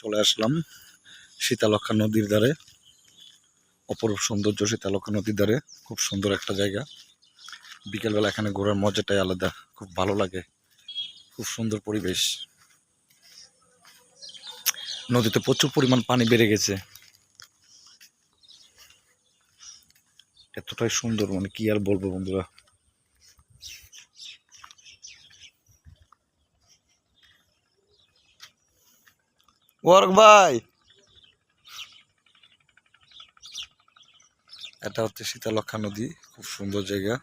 চলে আসলাম শীতালক্ষা নদীর ধারে। অপরূপ সৌন্দর্য শীতালক্ষা নদীর ধারে। খুব সুন্দর একটা জায়গা। বিকেলবেলা এখানে ঘোরার মজাটাই আলাদা। খুব ভালো লাগে। খুব সুন্দর পরিবেশ। নদীতে প্রচুর পরিমাণ পানি বেড়ে গেছে। এতটাই সুন্দর মানে কি আর বলব বন্ধুরা? ওয়ার্ক ভাই। এটা হচ্ছে শীতলক্ষা নদী, খুব সুন্দর জায়গা।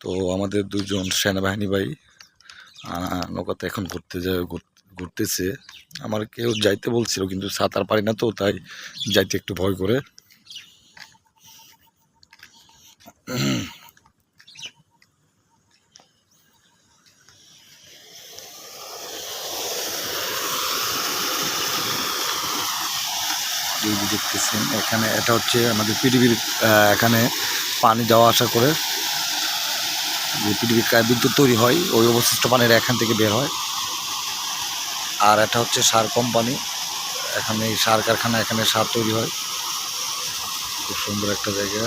তো আমাদের দুজন সেনাবাহিনী ভাই নৌকাতে এখন ঘুরতে যায় ঘুরতেছে। আমার কেউ যাইতে বলছিল, কিন্তু সাঁতার পারি না তো, তাই যাইতে একটু ভয় করে। এই দেখতেছেন এখানে এটা হচ্ছে আমাদের পৃথিবীর এখানে পানি যাওয়া আসা করে। যে পৃথিবীর বিদ্যুৎ তৈরি হয়, ওই অবশিষ্ট পানির এখান থেকে বের হয়। আর এটা হচ্ছে সার কোম্পানি। এখানে সার কারখানা, এখানে সার তৈরি হয়। খুব সুন্দর একটা জায়গা।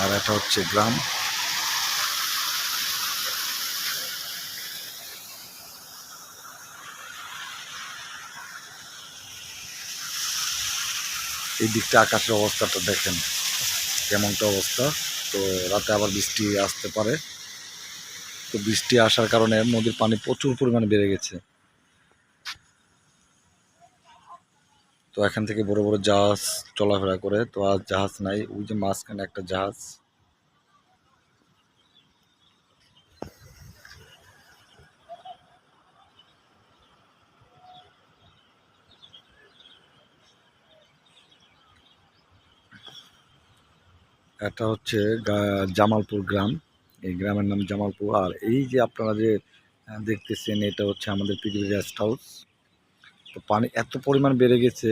আর এটা হচ্ছে গ্রাম। এই দিকটা আকাশের অবস্থাটা দেখেন কেমনটা অবস্থা। তো রাতে আবার বৃষ্টি আসতে পারে। তো বৃষ্টি আসার কারণে নদীর পানি প্রচুর পরিমাণে বেড়ে গেছে। তো এখান থেকে বড় বড় জাহাজ চলাফেরা করে। তো আর জাহাজ নাই, ওই যে মাঝখানে একটা জাহাজ। এটা হচ্ছে জামালপুর গ্রাম। এই গ্রামের নাম জামালপুর। আর এই যে আপনারা যে দেখতেছেন, এটা হচ্ছে আমাদের পৃথিবীর রেস্ট হাউস তো পানি এত পরিমাণ বেড়ে গেছে